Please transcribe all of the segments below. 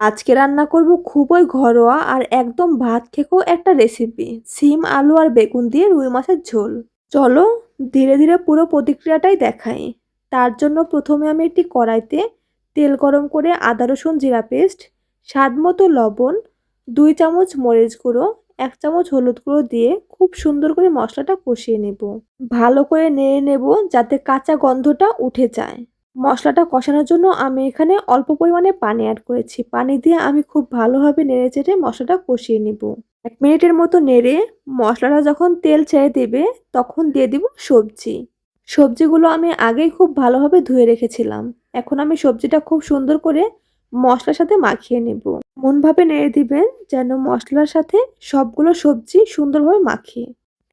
আজকে রান্না করব খুবই ঘরোয়া আর একদম ভাত খেকেও একটা রেসিপি সিম, আলু আর বেগুন দিয়ে রুই মাছের ঝোল। চলো ধীরে ধীরে পুরো প্রতিক্রিয়াটাই দেখাই। তার জন্য প্রথমে আমি একটি কড়াইতে তেল গরম করে আদা, রসুন, জিরা পেস্ট, স্বাদ মতো লবণ, দুই চামচ মরিচ গুঁড়ো, এক চামচ হলুদ গুঁড়ো দিয়ে খুব সুন্দর করে মশলাটা কষিয়ে নেব। ভালো করে নেড়ে নেব যাতে কাঁচা গন্ধটা উঠে যায়। মশলাটা কষানোর জন্য আমি এখানে অল্প পরিমাণে পানি অ্যাড করেছি। পানি দিয়ে আমি খুব ভালোভাবে নেড়ে চেড়ে মশলাটা কষিয়ে নেব। এক মিনিটের মতো নেড়ে মশলাটা যখন তেল ছেড়ে দেবে, তখন দিয়ে দিব সবজি। সবজিগুলো আমি আগেই খুব ভালোভাবে ধুয়ে রেখেছিলাম। এখন আমি সবজিটা খুব সুন্দর করে মশলার সাথে মাখিয়ে নেব। এমনভাবে নেড়ে দিবেন যেন মশলার সাথে সবগুলো সবজি সুন্দরভাবে মাখিয়ে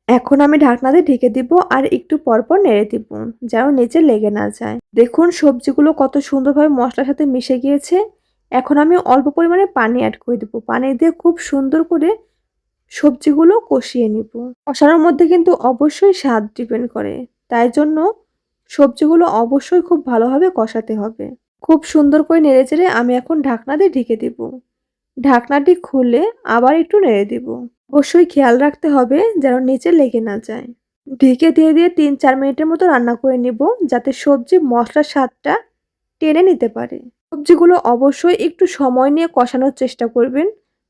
এখন আমি ঢাকনা দিয়ে ঢেকে দিব আর একটু পরপর নেড়ে দিব, যেন নিচে লেগে না যায়। দেখুন, সবজিগুলো কত সুন্দরভাবে মশলার সাথে মিশে গিয়েছে। এখন আমি অল্প পরিমাণে পানি অ্যাড করে দেবো। পানি দিয়ে খুব সুন্দর করে সবজিগুলো কষিয়ে নিব। কষানোর মধ্যে কিন্তু অবশ্যই স্বাদ ডিপেন্ড করে। তাই জন্য সবজিগুলো অবশ্যই খুব ভালোভাবে কষাতে হবে। খুব সুন্দর করে নেড়ে চেড়ে আমি এখন ঢাকনা দিয়ে ঢেকে দিব। ঢাকনাটি খুলে আবার একটু নেড়ে দিব। অবশ্যই খেয়াল রাখতে হবে যেন নিচে লেগে না যায়। ঢেকে দিয়ে দিয়ে তিন চার মিনিটের মতো রান্না করে নিব যাতে সবজি মশলার স্বাদটা টেনে নিতে পারে। সবজিগুলো অবশ্যই একটু সময় নিয়ে কষানোর চেষ্টা করবেন,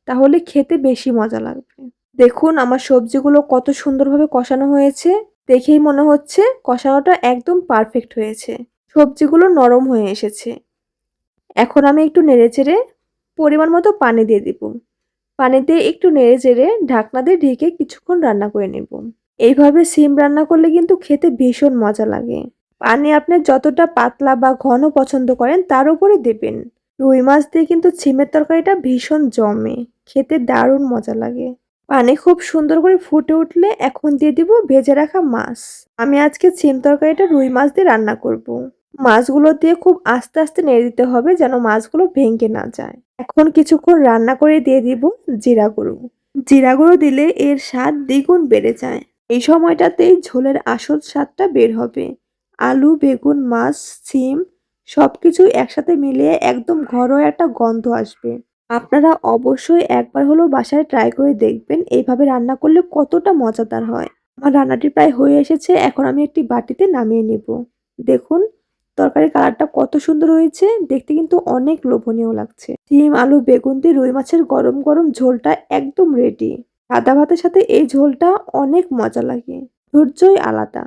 তাহলে খেতে বেশি মজা লাগবে। দেখুন আমার সবজিগুলো কত সুন্দরভাবে কষানো হয়েছে। দেখেই মনে হচ্ছে কষানোটা একদম পারফেক্ট হয়েছে। সবজিগুলো নরম হয়ে এসেছে। এখন আমি একটু নেড়ে চেড়ে পরিমাণ মতো পানি দিয়ে দিব। পানি দিয়ে একটু নেড়ে চেড়ে ঢাকনা দিয়ে ঢেকে কিছুক্ষণ রান্না করে নেব। এইভাবে সিম রান্না করলে কিন্তু খেতে ভীষণ মজা লাগে। পানি আপনি যতটা পাতলা বা ঘন পছন্দ করেন, তার উপরে দেবেন। রুই মাছ দিয়ে কিন্তু সিমের তরকারিটা ভীষণ জমে। খেতে দারুণ মজা লাগে। পানি খুব সুন্দর করে ফুটে উঠলে এখন দিয়ে দিব ভেজে রাখা মাছ। আমি আজকে সিম তরকারিটা রুই মাছ দিয়ে রান্না করব। মাছগুলো দিয়ে খুব আস্তে আস্তে নেড়ে দিতে হবে যেন মাছগুলো ভেঙে না যায়। এখন কিছুক্ষণ রান্না করে দিয়ে দিব জিরা গুঁড়ো। জিরা গুঁড়ো দিলে এর স্বাদ দ্বিগুণ বেড়ে যায়। এই সময়টাতেই ঝোলের আসল স্বাদটা বের হবে। আলু, বেগুন, মাছ, সিম সব কিছু একসাথে মিলিয়ে একদম ঘরোয়া একটা গন্ধ আসবে। আপনারা অবশ্যই একবার হলেও বাসায় ট্রাই করে দেখবেন এইভাবে রান্না করলে কতটা মজাদার হয়। আমার রান্নাটি প্রায় হয়ে এসেছে, এখন আমি একটি বাটিতে নামিয়ে নেব। দেখুন তরকারির কালারটা কত সুন্দর হয়েছে, দেখতে কিন্তু অনেক লোভনীয় লাগছে। ডিম, আলু, বেগুন দিয়ে রুই মাছের গরম গরম ঝোলটা একদম রেডি সাদা ভাতের সাথে এই ঝোলটা অনেক মজা লাগে। ধৈর্যই আলাদা।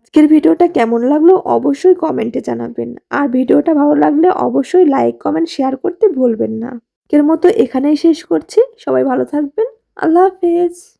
আজকের ভিডিওটা কেমন লাগল অবশ্যই কমেন্টে জানাবেন। আর ভিডিওটা ভালো লাগলে অবশ্যই লাইক কমেন্ট শেয়ার করতে ভুলবেন না। আজকের মতো এখানেই শেষ করছি। সবাই ভালো থাকবেন। আল্লাহ হাফেজ।